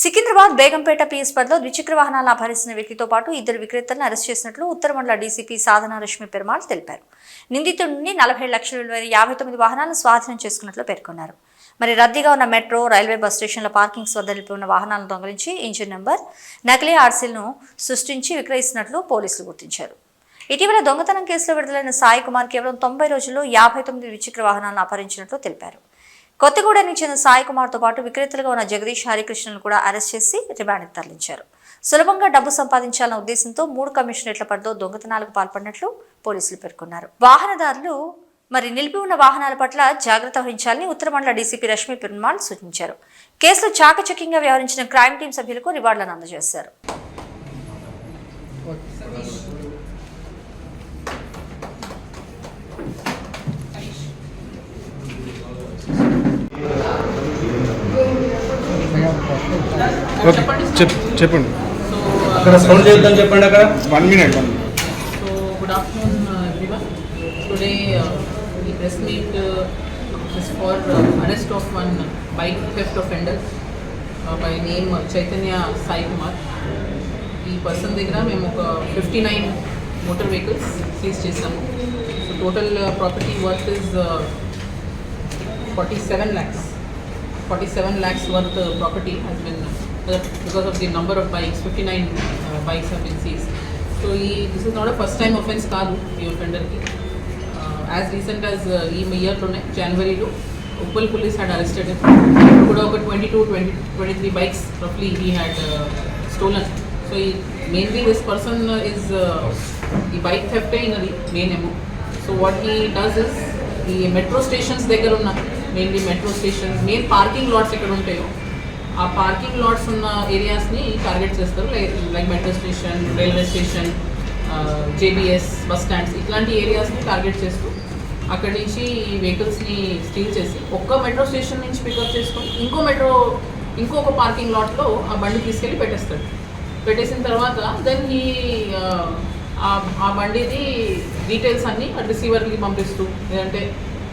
Secunderabad Begumpet PS పరిధిలో ద్విచక్ర వాహనాలను అపహరిస్తున్న వ్యక్తితో పాటు ఇద్దరు విక్రేతలను అరెస్ట్ చేసినట్లు ఉత్తర మండల డీసీపీ సాధన రష్మి పెరుమాళ్ తెలిపారు. నిందితుడి నుండి నలభై ఏడు లక్షల విలువైన యాభై తొమ్మిది వాహనాలను స్వాధీనం చేసుకున్నట్లు పేర్కొన్నారు. మరి రద్దీగా ఉన్న మెట్రో రైల్వే బస్ స్టేషన్ల పార్కింగ్స్ వద్ద నిలిపి ఉన్న వాహనాలను దొంగిలించి ఇంజిన్ నెంబర్ నకిలీ ఆర్సీలను సృష్టించి విక్రయిస్తున్నట్లు పోలీసులు గుర్తించారు. ఇటీవల దొంగతనం కేసులో విడుదలైన సాయి కుమార్ కేవలం తొంభై రోజుల్లో యాభై తొమ్మిది ద్విచక్ర వాహనాలను అపహరించినట్లు తెలిపారు. కొత్తగూడెనికి చెందిన సాయి కుమార్తో పాటు విక్రేతలుగా ఉన్న జగదీష్ హరికృష్ణను కూడా అరెస్ట్ చేసి రిమాండ్కి తరలించారు. సులభంగా డబ్బు సంపాదించాలన్న ఉద్దేశంతో మూడు కమిషనరేట్ల పరిధిలో దొంగతనాలకు పాల్పడినట్లు పోలీసులు పేర్కొన్నారు. వాహనదారులు మరి నిలిపి ఉన్న వాహనాల పట్ల జాగ్రత్త వహించాలని ఉత్తర మండల డీసీపీ రష్మి పెరుమాల్ సూచించారు. కేసులో చాకచక్యంగా వ్యవహరించిన క్రైమ్ టీం సభ్యులకు రివార్డులను అందజేశారు. చెప్పండి అక్కడ సౌండ్ చేయొద్దని చెప్పండి అక్కడ one minute one uh. Today, uh, the press meet uh, is for uh, arrest of one bike theft offender uh, by name Chaitanya Sai Kumar. ఈ పర్సన్ దగ్గర మేము ఒక fifty nine motor vehicles seize చేసాము so total property worth is forty seven lakhs forty seven lakhs worth property has been because of the number of bikes fifty nine bikes have been seize so ఈ this is not a first time offence కాదు ఈ ఒఫెండర్కి as recent as ఈ ఇయర్లోనే జనవరిలో Uppal police had arrested కూడా ఒక twenty two twenty twenty three bikes రఫ్లీ he had stolen so ఈ mainly this person is ఈ bike theft అయినది మెయిన్ ఏమో so what he does is ఈ మెట్రో స్టేషన్స్ దగ్గర ఉన్న mainly metro stations main parking lots ఎక్కడ ఉంటాయో. ఆ పార్కింగ్ లాట్స్ ఉన్న ఏరియాస్ని టార్గెట్ చేస్తారు. Like like metro station railway station JBS bus stands ఇట్లాంటి ఏరియాస్ని టార్గెట్ చేస్తూ అక్కడి నుంచి వెహికల్స్ని స్టీల్ చేసి ఒక్క మెట్రో స్టేషన్ నుంచి పికప్ చేసుకొని ఇంకో మెట్రో ఇంకొక పార్కింగ్ లాట్లో ఆ బండి తీసుకెళ్ళి పెట్టేస్తాడు పెట్టేసిన తర్వాత దెన్ ఈ ఆ బండిది డీటెయిల్స్ అన్నీ రిసీవర్కి పంపిస్తూ లేదంటే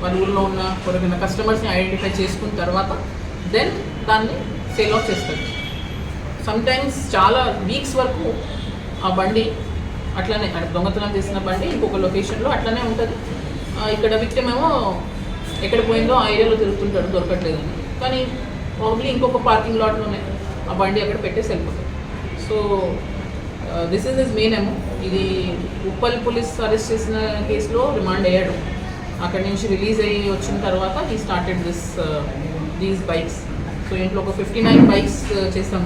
మన ఊళ్ళో ఉన్న కొరకున్న కస్టమర్స్ని ఐడెంటిఫై చేసుకున్న తర్వాత దెన్ దాన్ని సేల్ ఆఫ్ చేస్తారు. సమ్టైమ్స్ చాలా వీక్స్ వరకు ఆ బండి అట్లనే అంటే దొంగతనం చేసిన బండి ఇంకొక లొకేషన్లో అట్లనే ఉంటుంది. ఇక్కడ విక్టిమ్ ఏమో ఎక్కడ పోయిందో ఆ ఏరియాలో తిరుగుతుంటాడు దొరకట్లేదని. కానీ ప్రాబ్లీ ఇంకొక పార్కింగ్ లాట్లోనే ఆ బండి అక్కడ పెట్టేసి వెళ్ళిపోతాడు. So this is is main ఏమో ఇది ఉప్పల్ పోలీస్ అరెస్ట్ చేసిన కేసులో రిమాండ్ అయ్యాడు. అక్కడి నుంచి రిలీజ్ అయ్యి వచ్చిన తర్వాత he started this these bikes so ఇంట్లో ఒక ఫిఫ్టీ నైన్ బైక్స్ చేస్తాం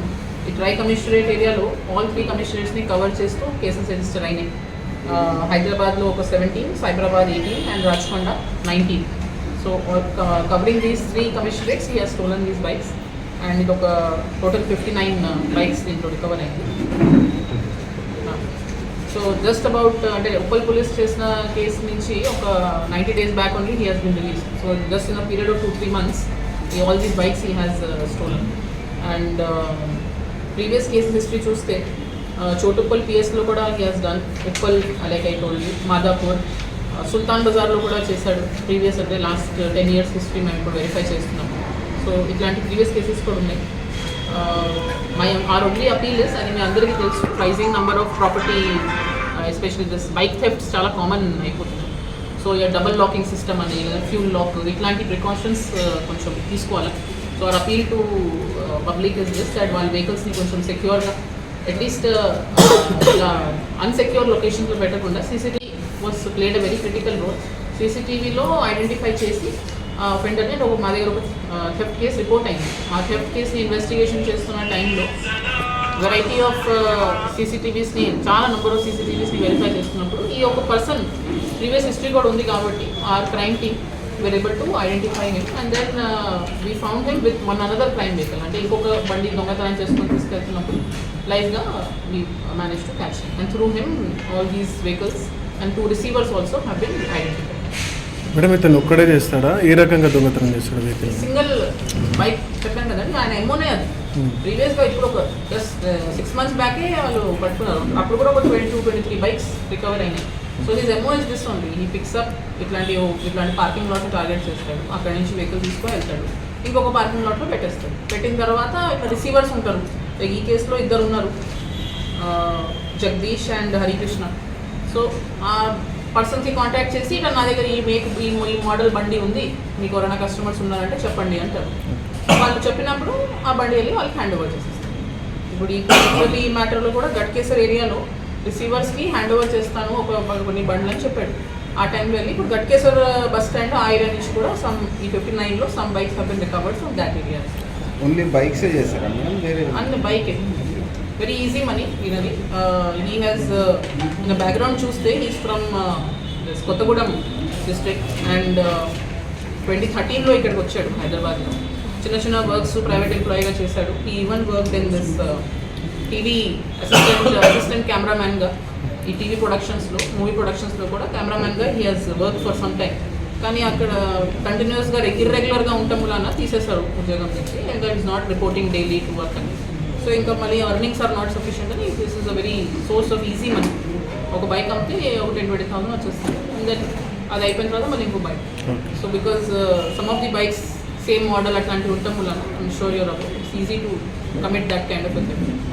ఈ ట్రై కమిషనరేట్ ఏరియాలో ఆల్ త్రీ కమిషనరేట్స్ని కవర్ చేస్తూ కేసెస్ రిజిస్టర్ అయినాయి. Uh, హైదరాబాద్లో ఒక seventeen Cyberabad eighteen and Rajakonda nineteen so covering these three commissionerates ఈ స్టోలన్ దీస్ బైక్స్ అండ్ ఇది ఒక టోటల్ ఫిఫ్టీ నైన్ బైక్స్ దీంట్లో రికవర్ అయింది. సో జస్ట్ అబౌట్ అంటే ఉప్పల్ పోలీస్ చేసిన కేసు నుంచి ఒక ninety days back only he has been release so just in a period of two three months ఈ all these bikes he has stolen and previous case history చూస్తే చోటుప్పల్ పిఎస్లో కూడా he has done Uppal like I told Madhapur Sultan బజార్లో కూడా చేశాడు previous అంటే last ten years history మేము ఇప్పుడు వెరిఫై చేస్తున్నాము. సో ఇట్లాంటి ప్రీవియస్ కేసెస్ కూడా ఉన్నాయి. My our only appeal is అది మీ అందరికీ తెలుసు prizing number of property especially this bike thefts చాలా కామన్ అయిపోతుంది. సో ఇక డబుల్ లాకింగ్ సిస్టమ్ అని లేదా ఫ్యూల్ లాక్ ఇట్లాంటి ప్రికాషన్స్ కొంచెం తీసుకోవాలి. So our appeal to public is just that వాళ్ళ వెహికల్స్ని కొంచెం సెక్యూర్గా అట్లీస్ట్ ఇలా అన్సెక్యూర్ లొకేషన్లో పెట్టకుండా CCTV was played a very critical role సీసీటీవీలో identify చేసి ఫెండర్ని ఒక మా దగ్గర ఒక థెఫ్ట్ కేసు రిపోర్ట్ అయింది. ఆ థెఫ్ట్ కేసుని ఇన్వెస్టిగేషన్ చేస్తున్న టైంలో వెరైటీ ఆఫ్ సీసీటీవీస్ని చాలా నెంబర్ ఆఫ్ ఈ ఒక పర్సన్ ప్రీవియస్ హిస్టరీ కూడా ఉంది కాబట్టి our crime team were able to identify him and then we found him with one another crime vehicle అంటే ఇంకొక బండి దొంగతనం చేసుకొని తీసుకెళ్తున్నప్పుడు లైవ్గా we manage to catch and through him all these vehicles and two receivers also have been identified madam ఇతను ఒక్కడే చేస్తాడా? ఏ రకంగా దొంగతనం చేస్తాడు వెహికల్ సింగిల్ బైక్ చెప్పాను కదండి ఆయన ఎమ్మోనే అది. ప్రీవియస్గా ఇప్పుడు ఒక జస్ట్ సిక్స్ మంత్స్ బ్యాకే వాళ్ళు పట్టుకున్నారు. అప్పుడు కూడా ఒక twenty two twenty three bikes recover అయినాయి సో దిస్ ఎమో ఇస్ దిస్ ఓన్లీ ఈ పిక్స్అప్ ఇట్లాంటి ఇట్లాంటి పార్కింగ్ లాట్ టార్గెట్ చేస్తాడు. అక్కడ నుంచి వెహికల్ తీసుకొని వెళ్తాడు. ఇంకొక పార్కింగ్ లాట్లో పెట్టేస్తాడు. పెట్టిన తర్వాత రిసీవర్స్ ఉంటారు. ఈ కేసులో ఇద్దరు ఉన్నారు. జగదీష్ అండ్ హరికృష్ణ. సో ఆ పర్సన్కి కాంటాక్ట్ చేసి ఇట్లా నా దగ్గర ఈ మేక్ ఈ ఈ మోడల్ బండి ఉంది. మీకు ఎవరైనా కస్టమర్స్ ఉన్నారంటే చెప్పండి అంటారు. వాళ్ళు చెప్పినప్పుడు ఆ బండి వెళ్ళి వాళ్ళకి హ్యాండ్ ఓవర్ చేసేస్తారు. ఇప్పుడు ఈ ఈ మ్యాటర్లో కూడా గట్కేసర్ ఏరియాలో రిసీవర్స్కి హ్యాండ్ ఓవర్ చేస్తాను ఒక కొన్ని బండ్లు అని చెప్పాడు. ఆ టైంలో వెళ్ళి ఇప్పుడు గట్కేసర్ బస్ స్టాండ్ ఆ ఏరియా నుంచి కూడా సమ్ ఈ ఫిఫ్టీ నైన్లో some bikes have been recovered from that area only బైక్సే చేస్తారా and bike very easy money ఈయనది హీ హ్యాస్ ఇన్ బ్యాక్గ్రౌండ్ చూస్తే he's from Kothagudem district and twenty థర్టీన్లో ఇక్కడికి వచ్చాడు హైదరాబాద్లో. చిన్న చిన్న వర్క్స్ ప్రైవేట్ ఎంప్లాయీగా చేశాడు. ఈ even work in this TV assistant assistant కెమెరామ్యాన్గా ఈ టీవీ ప్రొడక్షన్స్లో మూవీ ప్రొడక్షన్స్లో కూడా కెమెరామ్యాన్గా he has work for some time కానీ అక్కడ కంటిన్యూస్గా ఇర్రెగ్యులర్గా ఉండటం వలన తీసేశారు ఉద్యోగం నుంచి and it's not reporting daily to work అని. సో ఇంకా మళ్ళీ ఎర్నింగ్స్ ఆర్ నాట్ సఫిషియంట్ అని this is a very source of easy money ఒక బైక్ అమ్మితే ఒక టెన్ ట్వంటీ థౌసండ్ వచ్చేస్తుంది. అండ్ దెన్ అది అయిపోయిన తర్వాత మళ్ళీ ఇంకో bike so because some of the bikes same model అట్లాంటివి ఉంటాం I'm sure you're about easy to commit that kind of